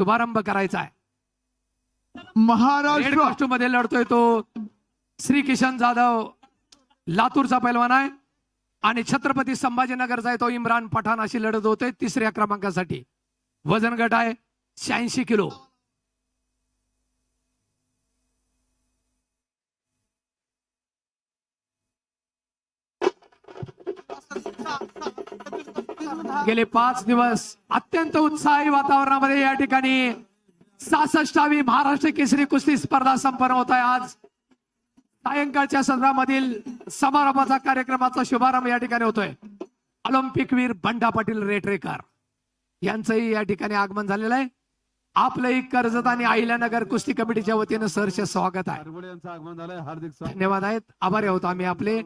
शुभारंभ करायचा आहे. महाराष्ट्रमध्ये लढतोय तो. श्री किशन जाधव लातूरचा पैलवान आहे. आणि छत्रपती संभाजीनगरचा आहे तो इम्रान पठाण अशी लढत होते तिसऱ्या क्रमांकासाठी. वजन गट आहे शहाऐंशी किलो. गेले पाच दिवस अत्यंत उत्साही वातावरणामध्ये या ठिकाणी सासष्टावी महाराष्ट्र केसरी कुस्ती स्पर्धा संपन्न होत आहे. आज सायंकाळच्या सत्रामधील समारंभाचा कार्यक्रमाचा शुभारंभ या ठिकाणी होतोय. ऑलिम्पिक वीर बंडा पाटील रेटरेकर यांचंही या ठिकाणी आगमन झालेलं आहे. आपलंही कर्जत आणि अहिल्यानगर कुस्ती कमिटीच्या वतीनं सहर्ष स्वागत आहे. हार्दिक. धन्यवाद आहेत. आभारी आहोत आम्ही आपले.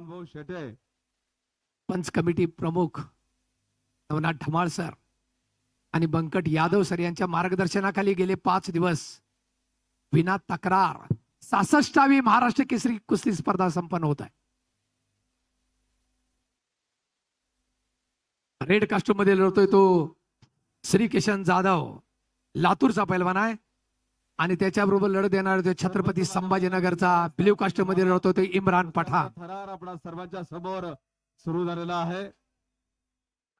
पंच कमिटी प्रमुख नवनाथ ढमाळ सर आणि बंकट यादव सर यांच्या मार्गदर्शनाखाली गेले पाच दिवस. विना तक्रार. सासष्टावी महाराष्ट्र केसरी कुस्ती स्पर्धा संपन्न होत आहे. रेड कास्ट्यूममध्ये लढतोय तो श्री किशन जाधव. लातूरचा पैलवान आहे. आणि त्याच्याबरोबर लढत देणार तो छत्रपती संभाजीनगरचा ब्ल्यू कास्ट्यूममध्ये लढतोय तो इम्रान पठाण. आपला सर्वांच्या समोर सुरू झालेला आहे.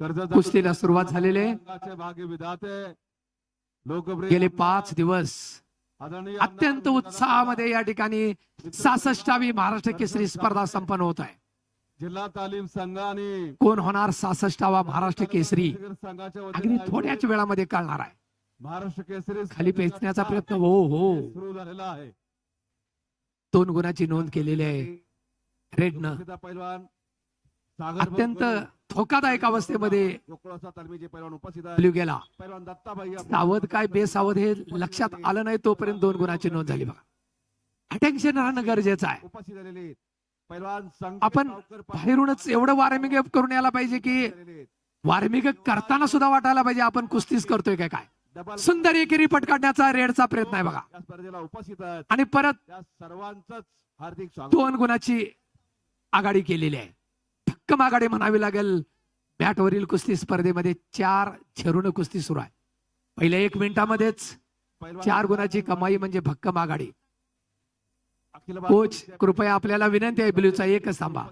कुस्तीला सुरुवात झालेली आहे. गेले पाच दिवस. अत्यंत उत्साहामध्ये या ठिकाणी सासष्टावी महाराष्ट्र केसरी स्पर्धा संपन्न होत आहे. जिल्हा तालीम संघ आणि कोण होणार सासष्टावा महाराष्ट्र केसरी? संघाच्या अगदी थोड्याच वेळामध्ये कळणार आहे. महाराष्ट्र केसरी खाली पेचण्याचा प्रयत्न हो हो. सुरू झालेला आहे. दोन गुणाची नोंद केलेली आहे. रेडनं. अत्यंत धोकादायक अवस्थेमध्ये गेला. सावध काय बेसावध हे लक्षात आलं नाही तोपर्यंत दोन गुणाची नोंद झाली बघा. अटेन्शन राहणं गरजेचं आहे. आपण बाहेरूनच एवढं वार्मिंग अप करून यायला पाहिजे की. वार्मिंग करताना सुद्धा वाटायला पाहिजे आपण कुस्तीच करतोय काय? काय सुंदर एकेरी पट काढण्याचा रेडचा प्रयत्न आहे बघा. स्पर्धेला उपस्थित आणि परत सर्वांच हार्दिक दोन गुणाची आघाडी केलेली आहे. ठक्कम आघाडी म्हणावी लागेल. मॅटवरील कुस्ती स्पर्धेमध्ये चार झेरून कुस्ती सुरू आहे. पहिल्या एक मिनिटामध्येच चार गुणाची कमाई म्हणजे भक्कम आघाडी कोच कृपया आपल्याला विनंती आहे ब्ल्यूचा एकच थांबा.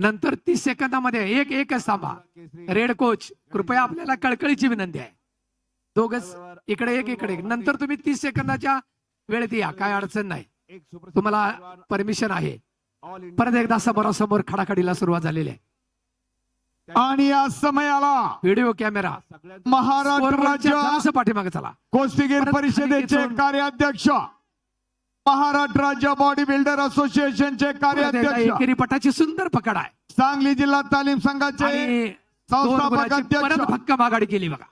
नंतर तीस सेकंदामध्ये एक एकच थांबा. रेड कोच कृपया आपल्याला कळकळीची विनंती आहे. दोघच इकडे एक इकडे. नंतर तुम्ही तीस सेकंदाच्या वेळेत या काय अडचण नाही. तुम्हाला परमिशन आहे. परत एकदा समोरासमोर खडाखडीला सुरुवात झालेली आहे. आणि या समयाला व्हिडिओ कॅमेरा महाराष्ट्र राज्य पाठीमागे चला. कुस्तीगीर परिषदेचे कार्याध्यक्ष महाराष्ट्र राज्य बॉडी बिल्डर असोसिएशनचे कार्याध्यक्ष. पटाची सुंदर पकड आहे. सांगली जिल्हा तालीम संघाचे संस्थापक भक्कम आघाडी केली बघा.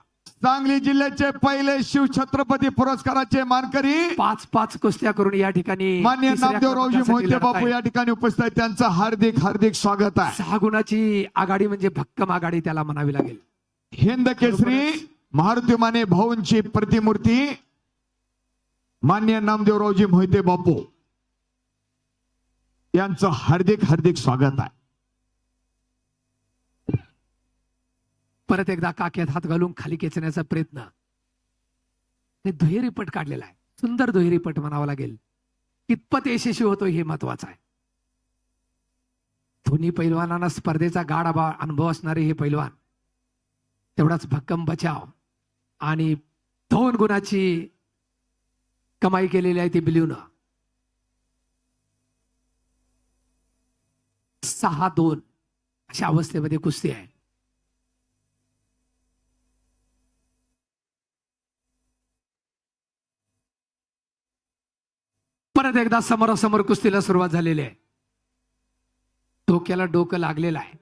सांगली जिल्ह्याचे पहिले शिवछत्रपती पुरस्काराचे मानकरी पाच पाच कुस्त्या करून या ठिकाणी मान्य नामदेवरावजी मोहिते बापू. या ठिकाणी उपस्थित आहेत. त्यांचं हार्दिक हार्दिक स्वागत आहे. सहा गुणाची आघाडी म्हणजे भक्कम आघाडी त्याला म्हणावी लागेल. हिंद केसरी मारुती माने भाऊंची प्रतिमूर्ती मान्य नामदेवरावजी मोहिते बापू. यांचं हार्दिक हार्दिक स्वागत आहे. परत एकदा काक्यात हात घालून खाली खेचण्याचा प्रयत्न. हे दुहेरी पट काढलेला आहे. सुंदर दुहेरी पट म्हणावा लागेल. कितपत यशस्वी होतो हे महत्वाचं आहे. दोन्ही पैलवानांना स्पर्धेचा गाढ अनुभव असणारे हे पैलवान. तेवढाच भक्कम बचाव आणि दोन गुणाची कमाई केलेली आहे ती बिल्यून सहा दोन अशा अवस्थेमध्ये कुस्ती आहे. परत एकदा समोरासमोर कुस्तीला सुरुवात झालेली आहे. डोक्याला डोकं लागलेलं आहे.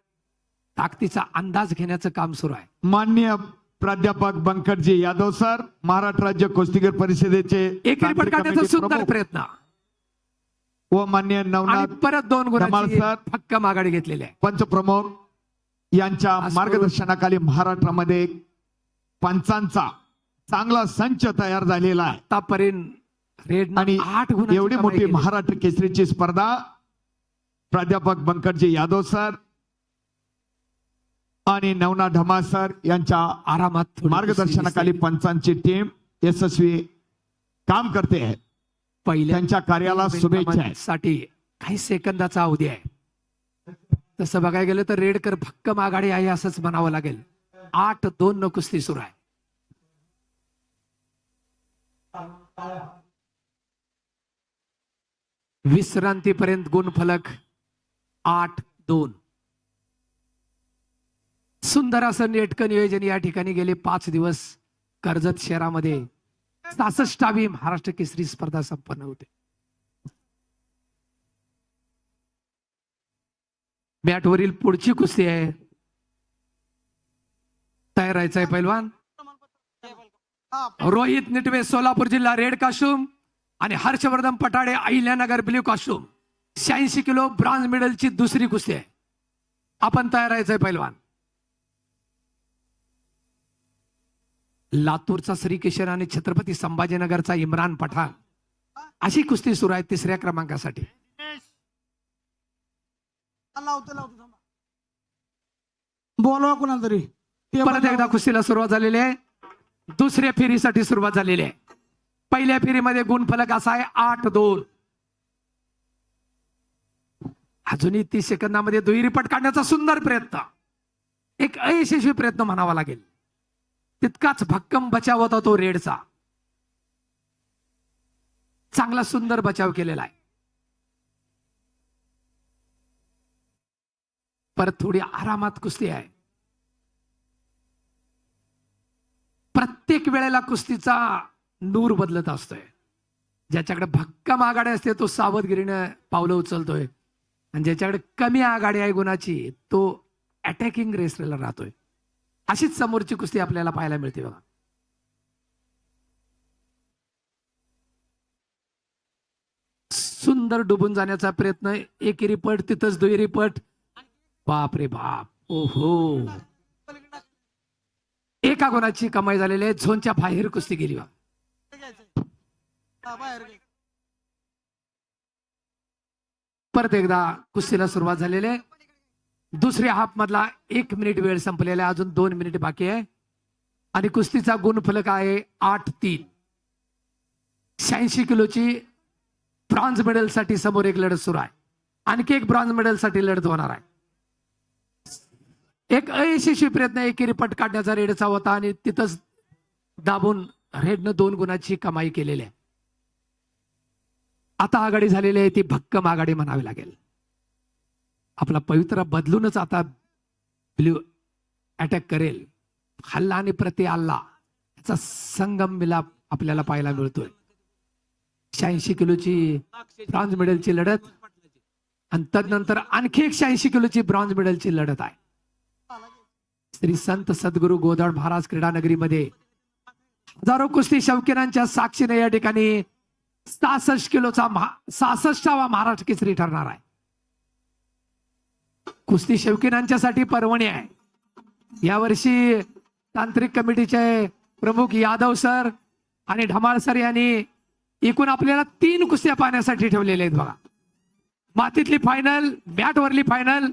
ताकदीचा अंदाज घेण्याचं काम सुरू आहे. मान्य प्राध्यापक बंकटजी यादव सर महाराष्ट्र राज्य कुस्तीगीर परिषदेचे एकेरी सुंदर प्रयत्न. व मान्य आणि नवनाथ परत दोन धमाल गुणाची सर. भक्कम आघाडी घेतलेली आहे. पंचप्रमुख यांच्या मार्गदर्शनाखाली महाराष्ट्रामध्ये पंचांचा चांगला संच तयार झालेला आहे. आतापर्यंत आणि आठ एवढी मोठी. महाराष्ट्र केसरीची स्पर्धा प्राध्यापक बंकटजी यादव सर आणि नवना ढमासर यांच्या आरामात मार्गदर्शनाखाली. पंचांची टीम यशस्वी काम करते आहे. पहिल्या त्यांच्या कार्याला शुभेच्छा आहेत साठी काही सेकंदाचा अवधी आहे. तसं बघायला गेलं तर रेडकर भक्कम आघाडी आहे असंच म्हणावं लागेल. आठ दोन न कुस्ती सुरू आहे. विश्रांतीपर्यंत गुणफलक आठ दोन. सुंदर असं नेटकं नियोजन या ठिकाणी गेले पाच दिवस कर्जत शहरामध्ये. सासष्टावी महाराष्ट्र केसरी स्पर्धा संपन्न होते. मॅटवरील पुढची कुस्ती आहे. तयार राहायचं आहे पैलवान. रोहित निटवे सोलापूर जिल्हा रेड काशुम आणि हर्षवर्धन पटाडे अहिल्यानगर ब्ल्यू काशूम शहाऐंशी किलो ब्रॉन्झ मेडलची दुसरी कुस्ती आहे. आपण तयार राहायचंय पैलवान. लातूरचा श्रीकिशन आणि छत्रपती संभाजीनगरचा इम्रान पठाण. अशी कुस्ती सुरू आहे तिसऱ्या क्रमांकासाठी. बोलवा कुणाला तरी. परत एकदा कुस्तीला सुरुवात झालेली आहे. दुसऱ्या फेरीसाठी सुरुवात झालेली आहे. पहिल्या फेरीमध्ये गुणफलक असा आहे आठ दोन. अजूनही तीस सेकंदामध्ये दुहेरी पट काढण्याचा सुंदर प्रयत्न. एक अयशस्वी प्रयत्न म्हणावा लागेल. तितकाच भक्कम बचाव होता तो रेडचा. चांगला सुंदर बचाव केलेला आहे. परत थोडी आरामात कुस्ती आहे. प्रत्येक वेळेला कुस्तीचा नूर बदलत असतोय. ज्याच्याकडे भक्कम आघाडी असते तो सावधगिरीनं पावलं उचलतोय. आणि ज्याच्याकडे कमी आघाडी आहे गुणाची तो अटॅकिंग रेसला राहतोय. अशीच समोरची कुस्ती आपल्याला पाहायला मिळते बघा. सुंदर डुबून जाण्याचा प्रयत्न एकेरी पट तिथंच दुहेरी पट. बाप रे बाप. ओहो. एका गुणाची कमाई झालेली आहे झोनच्या बाहेर कुस्ती गेली बा. परत एकदा कुस्तीला सुरुवात झालेली आहे. दुसऱ्या हाफ मधला एक मिनिट वेळ संपलेला आहे. अजून दोन मिनिट बाकी आहे. आणि कुस्तीचा गुणफलक आहे आठ तीन. शहाऐंशी किलोची ब्रॉन्झ मेडलसाठी समोर एक लढत सुरू आहे. आणखी एक ब्रॉन्झ मेडलसाठी लढत होणार आहे. एक अयशस्वी प्रयत्न एकेरी पट काढण्याचा रेडचा होता आणि तिथंच दाबून रेडनं दोन गुणाची कमाई केलेली आहे. आता आघाडी झालेली आहे ती भक्कम आघाडी म्हणावी लागेल. आपला पवित्रा बदलूनच आता ब्ल्यू अटॅक करेल. हल्ला आणि प्रति हल्ला याचा संगम मिलाप आपल्याला पाहायला मिळतोय. शहाऐंशी किलोची ब्रॉन्झ मेडलची लढत आणि तदनंतर आणखी एक शहाऐंशी किलोची ब्रॉन्झ मेडलची लढत आहे. श्री संत सद्गुरू गोदड महाराज क्रीडा नगरीमध्ये हजारो कुस्ती शौकीनांच्या साक्षीने या ठिकाणी सहासष्ट किलोचा सहासष्टावा महाराष्ट्र केसरी ठरणार आहे. कुस्ती शौकीनांच्यासाठी पर्वणी आहे. यावर्षी तांत्रिक कमिटीचे प्रमुख यादव सर आणि ढमाळ सर यांनी एकूण आपल्याला तीन कुस्त्या पाहण्यासाठी ठेवलेल्या आहेत बघा. मातीतली फायनल बॅटवरली फायनल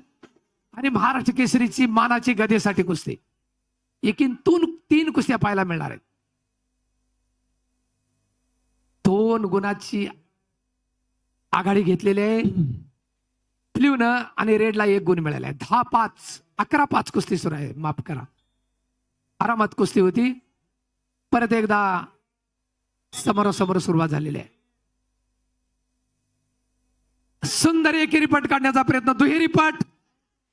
आणि महाराष्ट्र केसरीची मानाची गदेसाठी कुस्ती. एकीन तून तीन कुस्त्या पाहायला मिळणार आहेत. दोन गुणाची आघाडी घेतलेली आहे. ब्ल्यूनं आणि रेडला एक गुण मिळाला आहे. दहा पाच अकरा पाच कुस्ती सुरू आहे. माफ करा. आरामात कुस्ती होती. परत एकदा समोरासमोर सुरुवात झालेली आहे. सुंदर एकेरी पट काढण्याचा प्रयत्न. दुहेरी पट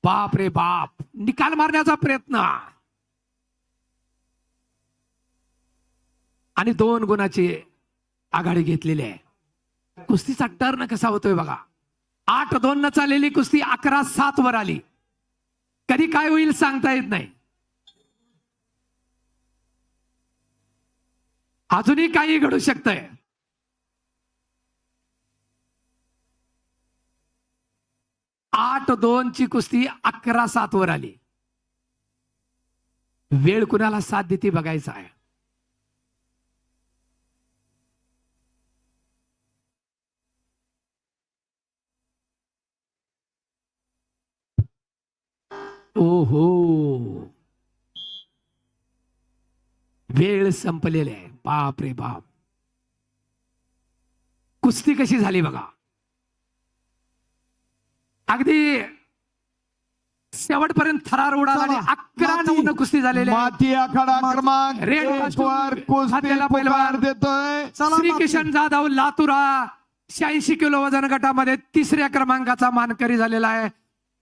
बाप रे बाप. निकाल मारण्याचा प्रयत्न. आणि दोन गुणाची आघाडी घेतलेली आहे. कुस्तीचा टर्न कसा होतोय बघा. आठ दोन न चाललेली कुस्ती अकरा सात वर आली. कधी काय होईल सांगता येत नाही. अजूनही काही घडू शकतंय. आठ दोन ची कुस्ती अकरा सात वर आली. वेळ कुणाला साथ देते बघायचा आहे. ओहो वेळ संपलेली आहे बाप रे बाप कुस्ती कशी झाली बघा अगदी शेवटपर्यंत थरार उडाला आणि अकरा. नऊ कुस्ती झालेली आहे माती आखाडा. क्रमांक रेड एक costume वर कुस्ती घातलेला पुकार पैलवान. देतोय श्री. किशन जाधव लातुरा शहाऐंशी किलो वजन गटामध्ये तिसऱ्या क्रमांकाचा मानकरी झालेला आहे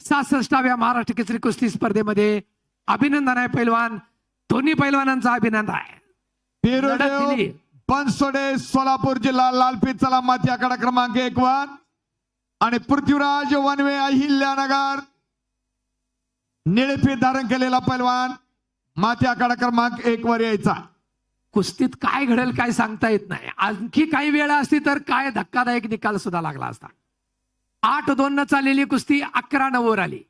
सहासष्टाव्या महाराष्ट्र केसरी कुस्ती स्पर्धेमध्ये अभिनंदन आहे पैलवान. दोन्ही पैलवानांचा अभिनंदन आहे. बनसोडे सोलापूर जिल्हा लालपीत चला माती आखाडा क्रमांक एक वर आणि पृथ्वीराज वनवे अहिल्यानगर. निळेपीठ धारण केलेला पैलवान माती आखाडा क्रमांक एक वर यायचा. कुस्तीत काय घडेल काय सांगता येत नाही. आणखी काही वेळ असती तर काय धक्कादायक निकाल सुद्धा लागला असता. आठ दोन न चाललेली कुस्ती अकरा नऊवर आली.